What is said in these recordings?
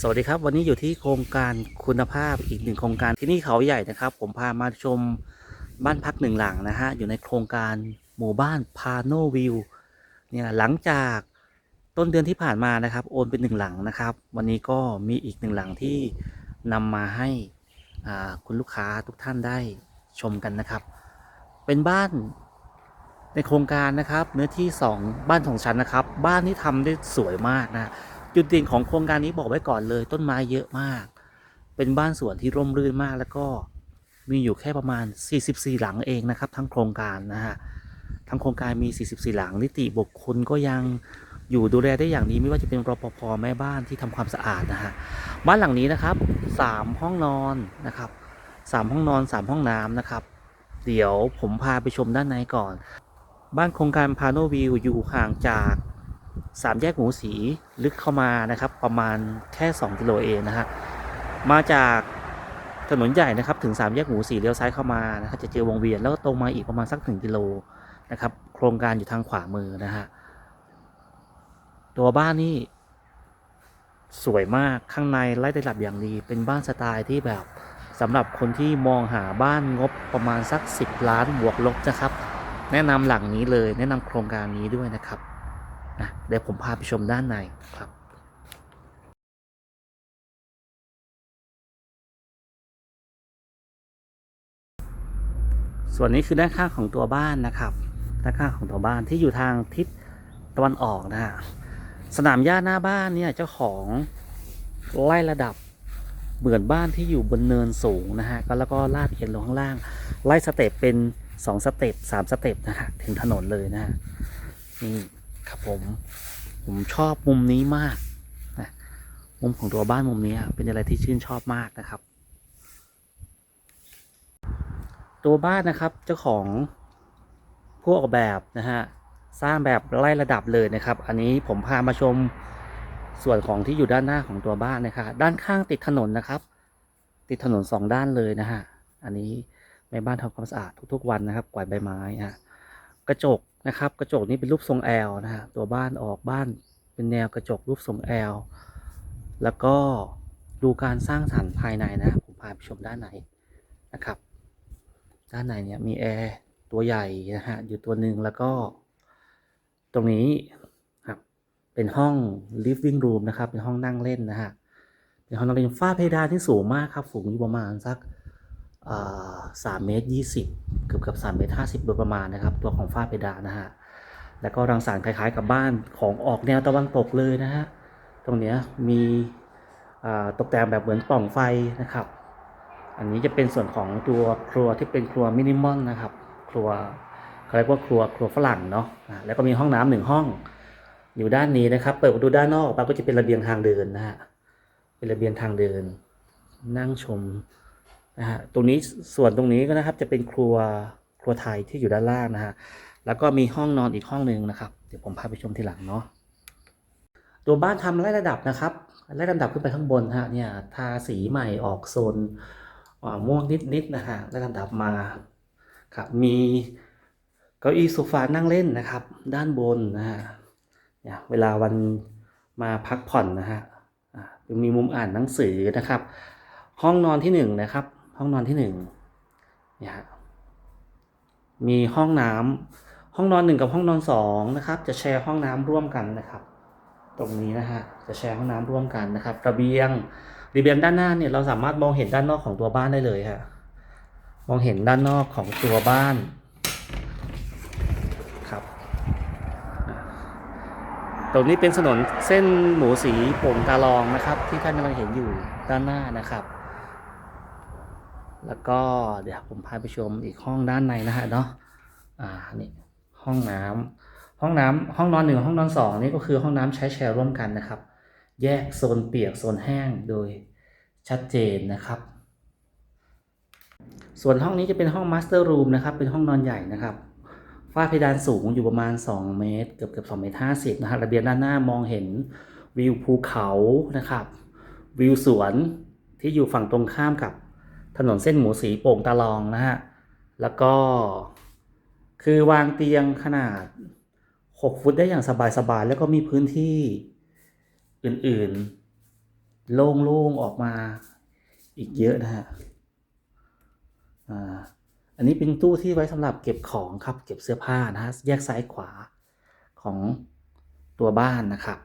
สวัสดีครับ วันนี้อยู่ที่โครงการคุณภาพอีกหนึ่งโครงการที่นี่เขาใหญ่นะครับ ผมพามาชมบ้านพักหนึ่งหลังนะฮะอยู่ในโครงการหมู่บ้านพาโนวิวเนี่ยหลังจากต้นเดือนที่ผ่านมานะครับ โอนเป็นหนึ่งหลังนะครับ วันนี้ก็มีอีกหนึ่งหลังที่นำมาให้คุณลูกค้าทุกท่านได้ชมกันนะครับ เป็นบ้านในโครงการนะครับ เนื้อที่ 2 บ้านของชั้นนะครับ บ้านที่ทำได้สวยมากนะ จุดเด่นของโครงการนี้บอกไว้ก่อนเลย ต้นไม้เยอะมาก เป็นบ้านสวนที่ร่มรื่นมากแล้วก็มีอยู่แค่ประมาณ 44 หลังเองนะครับ ทั้งโครงการนะฮะทั้งโครงการมี 44 หลัง นิติบุคคลก็ยังอยู่ดูแลได้อย่างดีไม่ว่าจะเป็นรปภแม่บ้านที่ทำความสะอาดนะฮะบ้านหลังนี้นะครับ 3 ห้องนอนนะครับ 3 ห้องนอน 3 ห้องน้ำนะครับ เดี๋ยวผมพาไปชมด้านในก่อน บ้านโครงการพาโนวิวอยู่ห่างจาก สามแยกหมูสีลึกเข้ามานะครับ ประมาณแค่ 2 กิโลเองนะฮะมาจากถนนใหญ่นะครับถึงสามแยกหมูสีเลี้ยวซ้ายเข้ามานะครับจะเจอวงเวียนแล้วก็ตรงมาอีกประมาณสักหนึ่งกิโลนะครับ โครงการอยู่ทางขวามือนะฮะตัวบ้านนี่สวยมากข้างในไล่ได้หลับอย่างดี เป็นบ้านสไตล์ที่แบบสำหรับคนที่มองหาบ้านงบประมาณสัก 10 ล้านบวกลบนะครับ แนะนำหลังนี้เลย แนะนำโครงการนี้ด้วยนะครับ นะเดี๋ยวผมพาไปชมด้านในครับส่วนนี้คือด้านข้างของตัวบ้านนะครับด้านข้างของตัวบ้านที่อยู่ทางทิศตะวันออกนะฮะสนามหญ้าหน้าบ้านเนี่ยเจ้าของไล่ระดับเหมือนบ้านที่อยู่บนเนินสูงนะฮะก็แล้วก็ลาดเอียงลงข้างล่าง ไล่สเต็ปเป็นสองสเต็ปสามสเต็ปนะฮะถึงถนนเลยนะฮะนี่ ครับผม ผมชอบมุมนี้มากนะมุมของตัวบ้านมุมนี้เป็นอะไรที่ชื่นชอบมากนะครับ ตัวบ้านนะครับเจ้าของผู้ออกแบบนะฮะสร้างแบบไล่ระดับเลยนะครับ อันนี้ผมพามาชมส่วนของที่อยู่ด้านหน้าของตัวบ้านนะครับด้านข้างติดถนนนะครับ ติดถนนสองด้านเลยนะฮะอันนี้แม่บ้านทำความสะอาดทุก ๆ วันนะครับ กวาดใบไม้ฮะ กระจกนะครับ กระจกนี้เป็นรูปทรงแอลนะฮะตัวบ้านออกบ้านเป็นแนวกระจกรูปทรงแอลแล้วก็ดูการสร้างสรรค์ภายในนะผมพาไปชมด้านในนะครับ ด้านในเนี่ยมีแอร์ตัวใหญ่นะฮะอยู่ตัวหนึ่งแล้วก็ ตรงนี้ครับเป็นห้อง living room นะครับ เป็นห้องนั่งเล่นนะฮะเป็นห้องนั่งเล่นฝ้าเพดานที่สูงมากครับสูงอยู่ประมาณสัก สามเมตรยี่สิบเกือบกับสามเมตรห้าสิบโดยประมาณนะครับ ตัวของฝ้าเพดานนะฮะแล้วก็รังสรรค์คล้ายๆกับบ้านของออกแนวตะวันตกเลยนะฮะตรงเนี้ยมีตกแต่งแบบเหมือนปล่องไฟนะครับ อันนี้จะเป็นส่วนของตัวครัวที่เป็นครัวมินิมอลนะครับ ครัวเขาเรียกว่าครัวครัวฝรั่งเนาะแล้วก็มีห้องน้ำหนึ่งห้อง อยู่ด้านนี้นะครับ เปิดประตูด้านนอกออกไปก็จะเป็นระเบียงทางเดินนะฮะเป็นระเบียงทางเดิน นั่งชม นะฮะตรงนี้ส่วนตรงนี้ก็นะครับจะเป็นครัวครัวไทยที่อยู่ด้านล่างนะฮะแล้วก็มีห้องนอนอีกห้องหนึ่งนะครับเดี๋ยวผมพาไปชมทีหลังเนาะตัวบ้านทำไล่ระดับนะครับไล่ระดับขึ้นไปข้างบนฮะเนี่ยทาสีใหม่ออกโซนม่วงนิดๆนะฮะไล่ระดับมาครับมีเก้าอี้โซฟานั่งเล่นนะครับ ด้านบนนะฮะเนี่ยเวลาวันมาพักผ่อนนะฮะมีมุมอ่านหนังสือนะครับ ห้องนอนที่หนึ่งนะครับ ห้องนอนที่หนึ่งเนี่ยฮะมีห้องน้ำห้องนอนหนึ่งกับห้องนอนสองนะครับ จะแชร์ห้องน้ำร่วมกันนะครับ ตรงนี้นะฮะจะแชร์ห้องน้ำร่วมกันนะครับ ระเบียงระเบียงด้านหน้าเนี่ยเราสามารถมองเห็นด้านนอกของตัวบ้านได้เลยฮะมองเห็นด้านนอกของตัวบ้านครับตรงนี้เป็นถนนเส้นหมูสีโป่งตาลองนะครับ ที่ท่านกำลังเห็นอยู่ด้านหน้านะครับ แล้วก็เดี๋ยวผมพาไปชมอีกห้องด้านในนะฮะเนาะอ่านี่ห้องน้ำห้องน้ำห้องนอนหนึ่งห้องนอนสองนี่ก็คือห้องน้ำใช้แชร์ร่วมกันนะครับ แยกโซนเปียกโซนแห้งโดยชัดเจนนะครับ ส่วนห้องนี้จะเป็นห้องมาสเตอร์รูมนะครับเป็นห้องนอนใหญ่นะครับฝ้าเพดานสูงอยู่ประมาณ 2 เมตร เกือบเกือบ2เมตร50นะฮะระเบียงด้านหน้ามองเห็นวิวภูเขานะครับ วิวสวนที่อยู่ฝั่งตรงข้ามกับ ถนนเส้นหมูสีโป่งตาลองนะฮะ แล้วก็คือวางเตียงขนาด 6 ฟุตได้อย่างสบายๆ แล้วก็มีพื้นที่อื่นๆ โล่งๆ ออกมาอีกเยอะนะฮะอันนี้เป็นตู้ที่ไว้สำหรับเก็บของครับ เก็บเสื้อผ้านะฮะ แยกซ้ายขวาของตัวบ้านนะครับ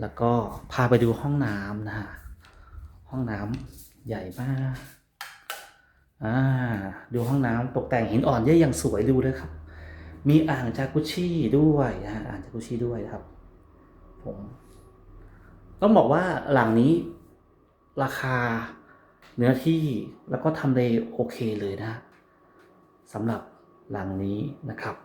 แล้วก็พาไปดูห้องน้ำนะฮะ ห้องน้ำ ใหญ่มาก อ่า ดูห้องน้ำตกแต่งหินอ่อนเยอะอย่างสวยดูเลยครับ มีอ่างจากุชี่ด้วยนะอ่างจากุชี่ด้วยครับ ผมต้องบอกว่าหลังนี้ราคาเนื้อที่แล้วก็ทำเลโอเคเลยนะสำหรับหลังนี้นะครับ